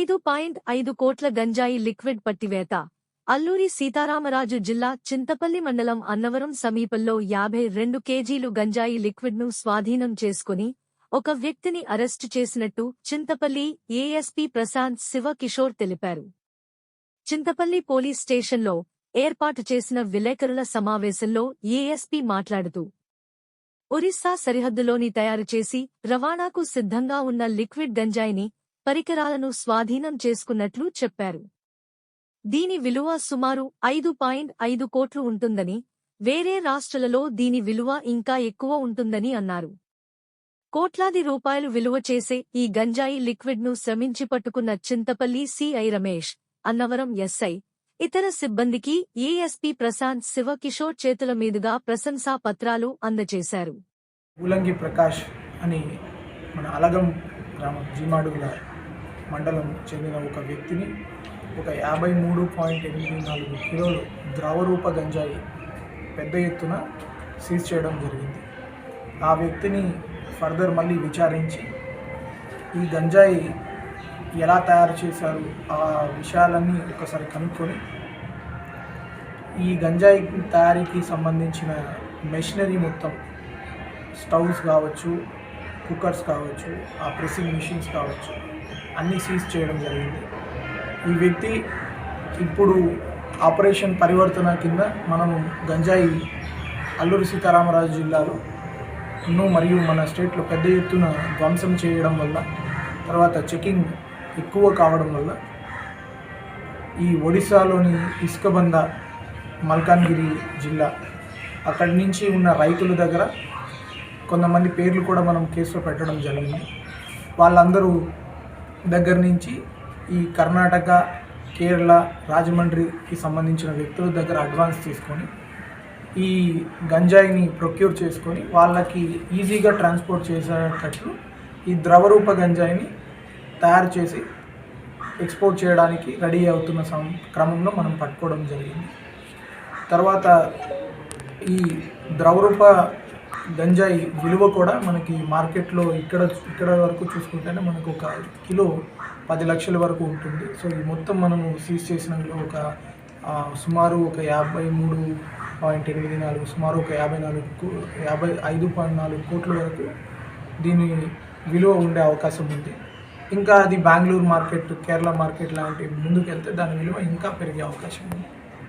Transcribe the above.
ఐదు పాయింట్ ఐదు కోట్ల గంజాయి లిక్విడ్ పట్టివేత. అల్లూరి సీతారామరాజు జిల్లా చింతపల్లి మండలం అన్నవరం సమీపంలో యాభై రెండు కేజీలు గంజాయి లిక్విడ్ను స్వాధీనం చేసుకుని ఒక వ్యక్తిని అరెస్టు చేసినట్టు చింతపల్లి ఏఎస్పీ ప్రశాంత్ శివ కిషోర్ తెలిపారు. చింతపల్లి పోలీస్ స్టేషన్లో ఏర్పాటు చేసిన విలేకరుల సమావేశంలో ఏఎస్పీ మాట్లాడుతూ ఒరిస్సా సరిహద్దులోని తయారు చేసి రవాణాకు సిద్ధంగా ఉన్న లిక్విడ్ గంజాయిని పరికరాలను స్వాధీనం చేసుకున్నట్లు చెప్పారు. దీని విలువ సుమారు ఐదు పాయింట్ ఐదు కోట్లు ఉంటుందని వేరే రాష్ట్రాలలో దీని విలువ ఇంకా ఎక్కువ ఉంటుందని అన్నారు. కోట్లాది రూపాయలు విలువ చేసే ఈ గంజాయి లిక్విడ్ను శ్రమించి పట్టుకున్న చింతపల్లి సిఐ రమేష్ అన్నవరం ఎస్ఐ ఇతర సిబ్బందికి ఏఎస్పీ ప్రశాంత్ శివకిషోర్ చేతుల మీదుగా ప్రశంసా పత్రాలు అందజేశారు. ఉలంగి ప్రకాష్ అని మన అలగం గ్రామం జీమాడుగుల మండలం చెందిన ఒక వ్యక్తిని ఒక యాభై మూడు పాయింట్ ఎనిమిది నాలుగు కిలోలు ద్రవరూప గంజాయి పెద్ద ఎత్తున సీజ్ చేయడం జరిగింది. ఆ వ్యక్తిని ఫర్దర్ మళ్ళీ విచారించి ఈ గంజాయి ఎలా తయారు చేశారు ఆ విషయాలన్నీ ఒకసారి కనుక్కొని ఈ గంజాయి తయారీకి సంబంధించిన మెషినరీ మొత్తం స్టవ్స్ కావచ్చు కుక్కర్స్ కావచ్చు ఆ ప్రెస్సింగ్ మిషన్స్ కావచ్చు అన్నీ సీజ్ చేయడం జరిగింది. ఈ వ్యక్తి ఇప్పుడు ఆపరేషన్ పరివర్తన కింద మనము గంజాయి అల్లూరి సీతారామరాజు జిల్లాలో మరియు మన స్టేట్లో పెద్ద ఎత్తున ధ్వంసం చేయడం వల్ల తర్వాత చెకింగ్ ఎక్కువ కావడం వల్ల ఈ ఒడిశాలోని ఇసుకబంద మల్కాన్గిరి జిల్లా అక్కడి నుంచి ఉన్న రైతుల దగ్గర కొంతమంది పేర్లు కూడా మనం కేసులో పెట్టడం జరిగింది. వాళ్ళందరూ దగ్గర నుంచి ఈ కర్ణాటక కేరళ రాజమండ్రికి సంబంధించిన వ్యక్తుల దగ్గర అడ్వాన్స్ తీసుకొని ఈ గంజాయిని ప్రొక్యూర్ చేసుకొని వాళ్ళకి ఈజీగా ట్రాన్స్పోర్ట్ చేసేటట్లు ఈ ద్రవరూప గంజాయిని తయారు చేసి ఎక్స్పోర్ట్ చేయడానికి రెడీ అవుతున్న సం క్రమంలో మనం పట్టుకోవడం జరిగింది. తర్వాత ఈ ద్రవరూప గంజాయి విలువ కూడా మనకి మార్కెట్లో ఇక్కడ ఇక్కడ వరకు చూసుకుంటేనే మనకు ఒక కిలో పది లక్షల వరకు ఉంటుంది. సో ఈ మొత్తం మనము సీజ్ చేసినందులో ఒక సుమారు ఒక యాభై మూడు పాయింట్ ఎనిమిది నాలుగు సుమారు ఒక యాభై నాలుగు కో- యాభై ఐదు పాయింట్ నాలుగు కోట్ల వరకు దీని విలువ ఉండే అవకాశం ఉంది. ఇంకా అది బెంగళూరు మార్కెట్ కేరళ మార్కెట్ లాంటి ముందుకు వెళ్తే దాని విలువ ఇంకా పెరిగే అవకాశం ఉంది.